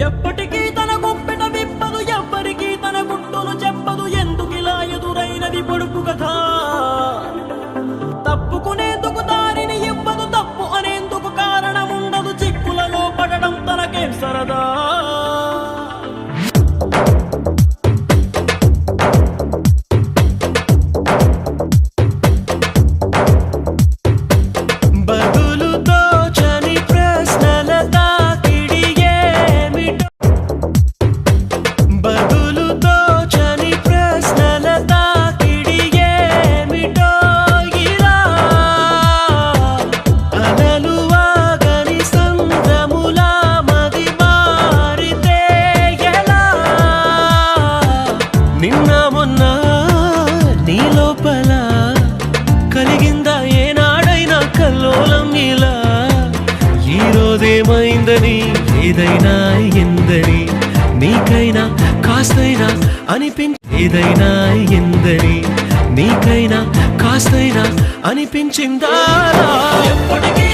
ఎప్పటికీ తన గుప్పెట విప్పదు ఎవ్వరికీ తన గుట్టును చెప్పదు ఎందుకిలా ఎదురైనది పొడుపు కథ? నిన్న మొన్న నీ లోపల కలిగిందా ఏనాడైనా కల్లోలం ఇలా? ఈరోజేమైందని ఏదైనా ఎందని నీకైనా కాస్తైనా అనిపించ ఏదైనా ఎందని నీకైనా కాస్తైనా అనిపించిందా? ఎప్పటికీ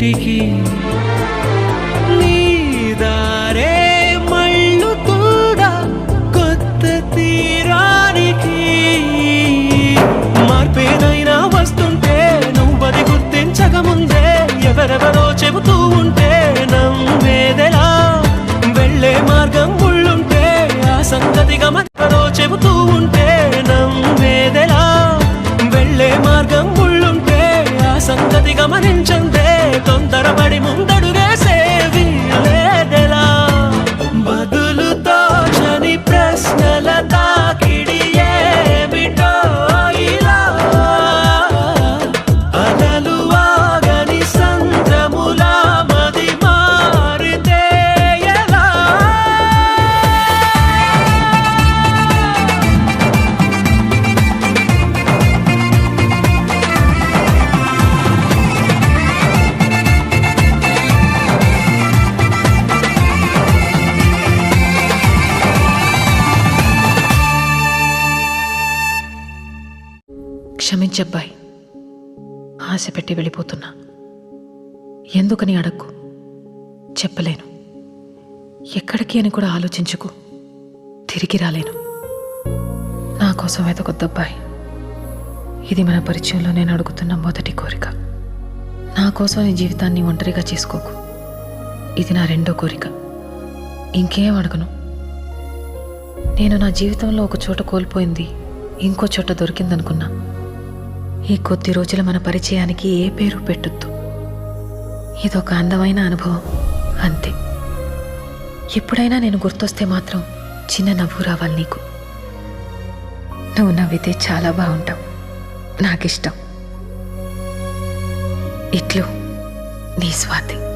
నేటికి నీ మళ్ళు కూడా కొత్త తీరానికి మార్పేదైనా వస్తుంటే నువ్వది గుర్తించకముందే ఎవరెవరో చెబుతూ ఉంటే నమ్మేదెలా? వెళ్ళే మార్గం ఉళ్ళుంటే ఆ సంగతి గమనో చెబుతూ ఉంటే నమ్మేదెలా? వెళ్ళే మార్గం ఉళ్ళుంటే ఆ సంగతి గమనించందే క్షమించబ్బాయి. ఆశ పెట్టి వెళ్ళిపోతున్నా. ఎందుకని అడక్కు? చెప్పలేను. ఎక్కడికి అని కూడా ఆలోచించుకు. తిరిగి రాలేను. నా కోసం వెతకొద్దబ్బాయి. ఇది మన పరిచయంలో నేను అడుగుతున్న మొదటి కోరిక. నా కోసం నీ జీవితాన్ని ఒంటరిగా చేసుకోకు. ఇది నా రెండో కోరిక. ఇంకేం అడగను? నేను నా జీవితంలో ఒక చోట కోల్పోయింది. ఇంకో చోట దొరికిందనుకున్నా. ఈ కొద్ది రోజుల మన పరిచయానికి ఏ పేరు పెట్టొద్దు. ఇదొక అందమైన అనుభవం అంతే. ఎప్పుడైనా నేను గుర్తొస్తే మాత్రం చిన్న నవ్వు రావాలి నీకు. నువ్వు నవ్వితే చాలా బాగుంటావు. నాకిష్టం. ఇట్లు నీ స్వాతి.